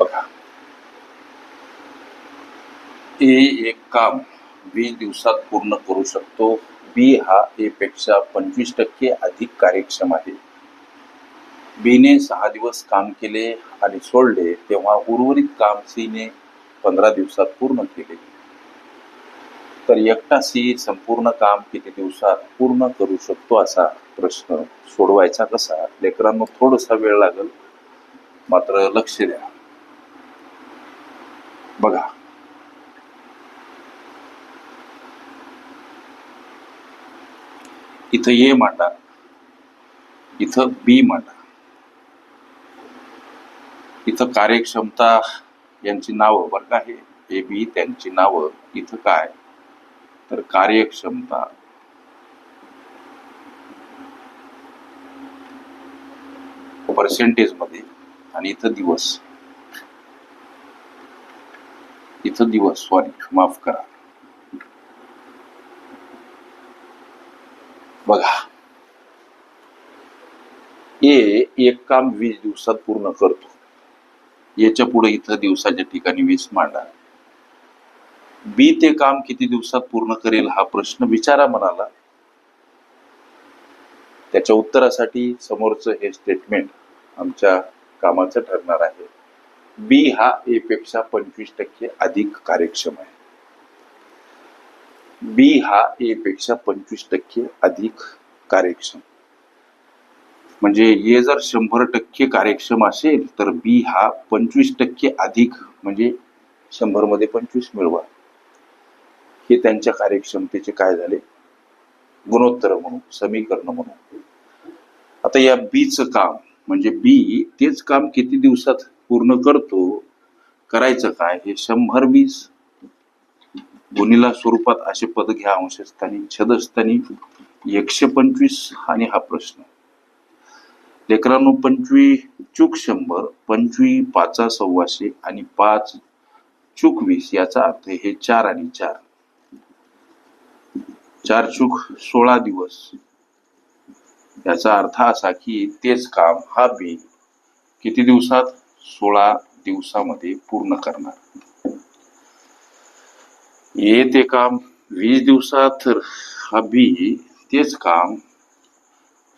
बघा. ए एक काम वीस दिवसात पूर्ण करू शकतो. बी हा ए पेक्षा पंचवीस टक्के अधिक कार्यक्षम आहे. बीने सहा दिवस काम केले आणि सोडले तेव्हा उर्वरित काम सीने पंधरा दिवसात पूर्ण केले. तर एकटा सी संपूर्ण काम किती दिवसात पूर्ण करू शकतो असा प्रश्न सोडवायचा कसा? लेकरांना थोडासा वेळ लागेल. मात्र लक्ष द्या. बघा. इथं ए मांडा इथं बी मांडा. इथं कार्यक्षमता यांची नावं बरं का हे? ए बी त्यांची नावं इथं काय? तर कार्यक्षमता. पर्सेंटेजमध्ये आणि इथं दिवस. इथं दिवस सॉरी माफ करा बघा. ए एक काम वीस दिवसात पूर्ण करतो. याच्यापुढे इथं दिवसाच्या ठिकाणी वीस मांडा. बी ते काम किती दिवसात पूर्ण करेल हा प्रश्न विचारा म्हणाला त्याच्या उत्तरासाठी समोरचं हे स्टेटमेंट आमच्या कामाचं ठरणार आहे. बी हा ए पेक्षा पंचवीस टक्के अधिक कार्यक्षम आहे. बी हा ए पेक्षा पंचवीस टक्के अधिक कार्यक्षम. म्हणजे ए जर शंभर टक्के कार्यक्षम असेल तर बी हा पंचवीस टक्के अधिक म्हणजे शंभरमध्ये पंचवीस मिळवा. हे त्यांच्या कार्यक्षमतेचे काय झाले? गुणोत्तर म्हणू समीकरण म्हणू आता या बीचं काम म्हणजे बी तेच काम किती दिवसात पूर्ण करतो करायचं काय? हे शंभर वीस गुणीला स्वरूपात असे पद घ्या अंशस्थानी छदस्थानी एकशे पंचवीस आणि हा प्रश्न. लेकरांनो पंचवी चूक शंभर पंचवी पाचा सव्वाशे आणि पाच चूक वीस याचा अर्थ हे चार आणि चार. चार चूक सोळा दिवस. याचा अर्थ असा की तेच काम हा बी किती दिवसात? सोळा दिवसामध्ये पूर्ण करणार. ये ते काम वीस दिवसात तर हा बी तेच काम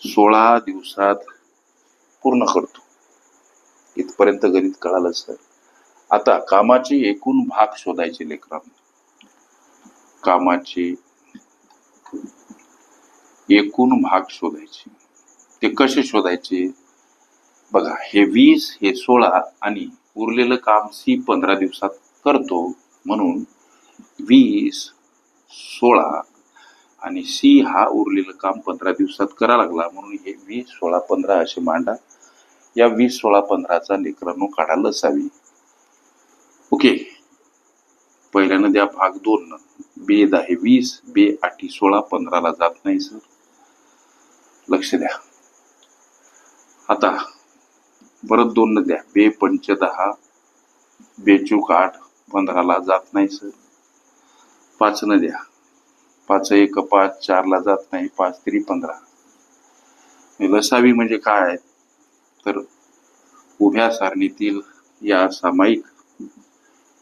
सोळा दिवसात पूर्ण करतो. इथपर्यंत गणित कळालं सर आता कामाचे एकूण भाग शोधायचे लेकरांना. कामाचे एकूण भाग शोधायचे. ते कसे शोधायचे? बघा हे वीस हे सोळा आणि उरलेलं काम सी पंधरा दिवसात करतो म्हणून वीस सोळा आणि सी हा उरलेलं काम पंधरा दिवसात करा लागला म्हणून हे वीस सोळा पंधरा असे मांडा. या वीस सोळा पंधराचा लेकरांनो काढायला असावी ओके. पहिल्यानं द्या भाग दोन. बे दहा वीस बे आठी सोळा पंधराला जात नाही सर. लक्ष द्या. आता परत दोन न द्या बे पंच दहा बेचूक आठ पंधराला जात नाही सर. पाच न द्या पाच एक पाच चारला जात नाही पाच तरी पंधरा. लसावी म्हणजे काय तर उभ्या सारणीतील या सामायिक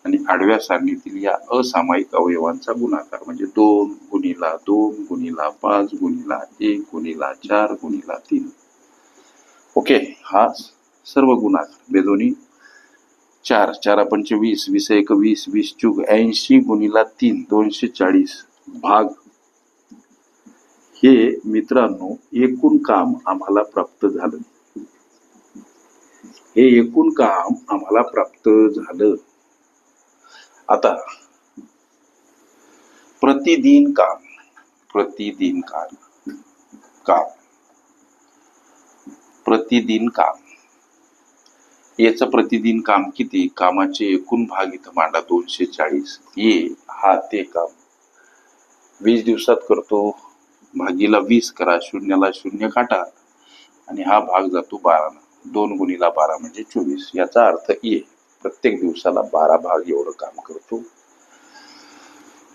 आणि आडव्या सारणीतील या असामायिक अवयवांचा गुणाकार. म्हणजे दोन गुणीला दोन गुणीला पाच गुणीला एक गुणीला चार गुणीला तीन. ओके हा सर्व गुणाकार बेदोनी चार चार पंचे वीस वीस एक वीस वीस चूक ऐंशी गुणीला तीन दोनशे चाळीस. भाग. हे मित्रांनो एकूण काम आम्हाला प्राप्त झालं. हे एकूण काम आम्हाला प्राप्त झालं. आता प्रतिदिन काम प्रतिदिन काम. काम. प्रतिदिन काम. याचं प्रतिदिन काम किती? कामाचे एकूण भाग इथं मांडा दोनशे चाळीस. ये हा ते काम. वीस दिवसात करतो. भागीला वीस करा शून्याला शून्य काटा आणि हा भाग जातो बारा. दोन गुणीला बारा म्हणजे चोवीस. याचा अर्थ ये. प्रत्येक दिवसाला बारा भाग एवढं काम करतो.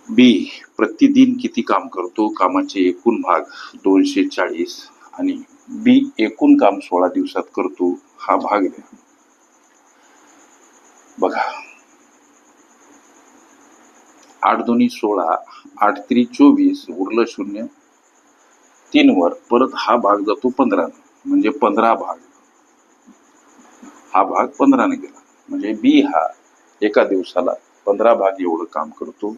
बी प्रतिदिन किती काम करतो? कामाचे एकूण भाग दोनशे चाळीस. आणि बी एकूण काम सोळा दिवसात करतो. हा भाग द्या. बघा. आठ दोन्ही सोळा आठ त्री चोवीस उरलं शून्य. तीन वर परत हा भाग जातो पंधरा म्हणजे पंधरा भाग. हा भाग पंधराने गेला. म्हणजे बी हा एका दिवसाला पंधरा भाग एवढं काम करतो.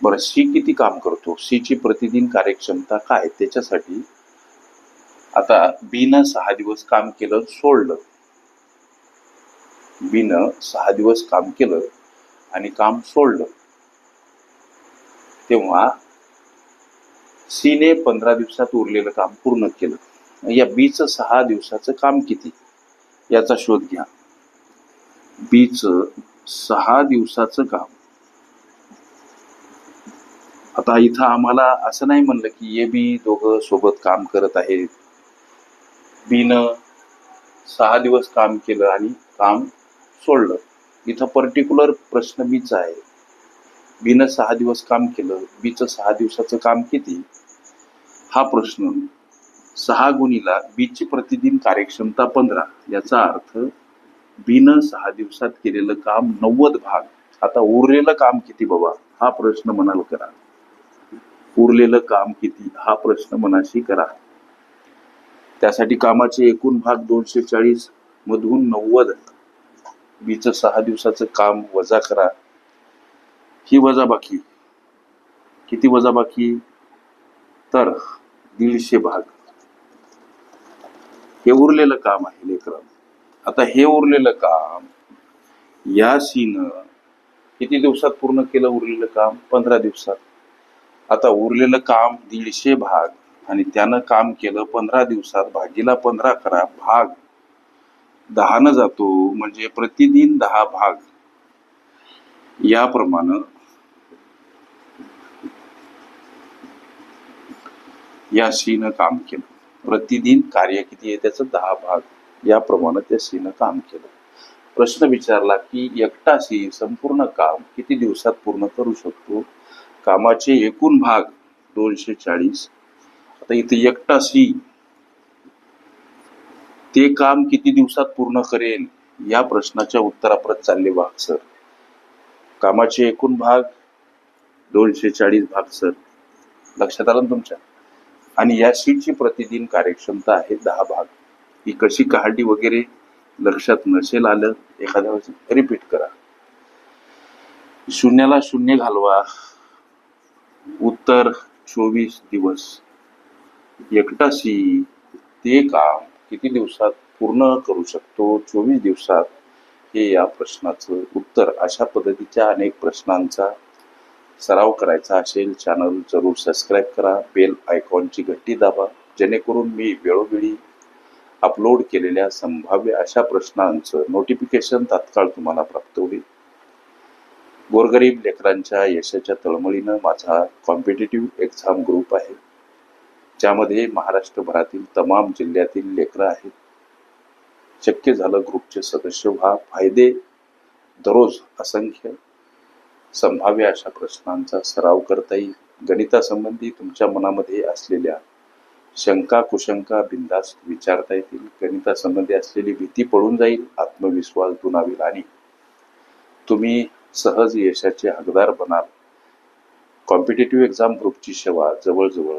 बरं सी किती काम करतो? सी ची प्रतिदिन कार्यक्षमता काय? त्याच्यासाठी आता बी न सहा दिवस काम केलं सोडलं. बी सहा दिवस काम केलं आणि काम सोडलं तेव्हा सीने पंधरा दिवसात उरलेलं काम पूर्ण केलं. या बीचं सहा दिवसाचं काम किती? याचा शोध घ्या. बीचं सहा दिवसाचं काम. आता इथं आम्हाला असं नाही म्हणलं की ये बी दोघं सोबत काम करत आहेत. बीनं सहा दिवस काम केलं आणि काम सोडलं. इथं पर्टिक्युलर प्रश्न बीचा आहे. बीनं सहा दिवस काम केलं. बीचं सहा दिवसाचं काम किती? हा प्रश्न. सहा गुणीला बीची प्रतिदिन कार्यक्षमता पंधरा. याचा अर्थ बीनं सहा दिवसात केलेलं काम नव्वद भाग. आता उरलेलं काम किती बाबा? हा प्रश्न मनाला करा. उरलेलं काम किती? हा प्रश्न मनाशी करा. त्यासाठी कामाचे एकूण भाग दोनशे चाळीस मधून नव्वद. बीचं सहा दिवसाचं काम वजा करा. ही वजाबाकी किती वजाबाकी तर दीडशे भाग. हे उरलेलं काम आहे लेकरांनो आता हे उरलेलं काम या सीनं किती दिवसात पूर्ण केलं उरलेलं काम? पंधरा दिवसात. आता उरलेलं काम दीडशे भाग आणि त्यानं काम केलं पंधरा दिवसात. भागीला पंधरा करा भाग. दहानं जातो म्हणजे प्रतिदिन दहा भाग. याप्रमाणे या सीनं काम केलं. प्रतिदिन कार्य किती आहे त्याचं? दहा भाग. याप्रमाणे त्या सीनं काम केलं. प्रश्न विचारला की एकटा सी संपूर्ण काम किती दिवसात पूर्ण करू शकतो? कामाचे एकूण भाग दोनशे चाळीस. आता इथे एकटा सी ते काम किती दिवसात पूर्ण करेल या प्रश्नाच्या उत्तराप्रत चालले वाघ सर. कामाचे एकूण भाग दोनशे चाळीस भाग सर. लक्षात आलं ना तुमच्या? आणि या शीटची प्रतिदिन कार्यक्षमता आहे दहा भाग. ही कशी कहाडी वगैरे लक्षात नसेल आलं एखाद्या वेळेस रिपीट करा. शून्याला शून्य घालवा. उत्तर चोवीस दिवस. एकटाशी ते काम किती दिवसात पूर्ण करू शकतो? चोवीस दिवसात? हे या प्रश्नाचं उत्तर अशा पद्धतीच्या अनेक प्रश्नांचा सराव करायचा असेल. चॅनल जरूर सबस्क्राईब करा. बेल आयकॉनची घट्टी दाबा. जेणेकरून मी वेळोवेळी अपलोड केलेल्या संभाव्य अशा प्रश्नांचं नोटिफिकेशन तात्काळ तुम्हाला प्राप्त होईल. गोरगरीब लेकरांच्या यशाच्या तळमळीनं माझा कॉम्पिटेटिव्ह एक्झाम ग्रुप आहे. ज्यामध्ये महाराष्ट्रभरातील तमाम जिल्ह्यातील लेकरं आहेत. शक्य झालं ग्रुपचे सदस्य व्हा. फायदे दररोज असंख्य. संभाव्य अशा प्रश्नांचा सराव करता येईल. गणितासंबंधी तुमच्या मनामध्ये असलेल्या शंका कुशंका बिंदास्त विचारता येतील. गणितासंबंधी असलेली भीती पळून जाईल. आत्मविश्वास दुणावेल आणि तुम्ही सहज यशाचे हकदार बनाल. कॉम्पिटेटिव्ह एक्झाम ग्रुपची सेवा जवळजवळ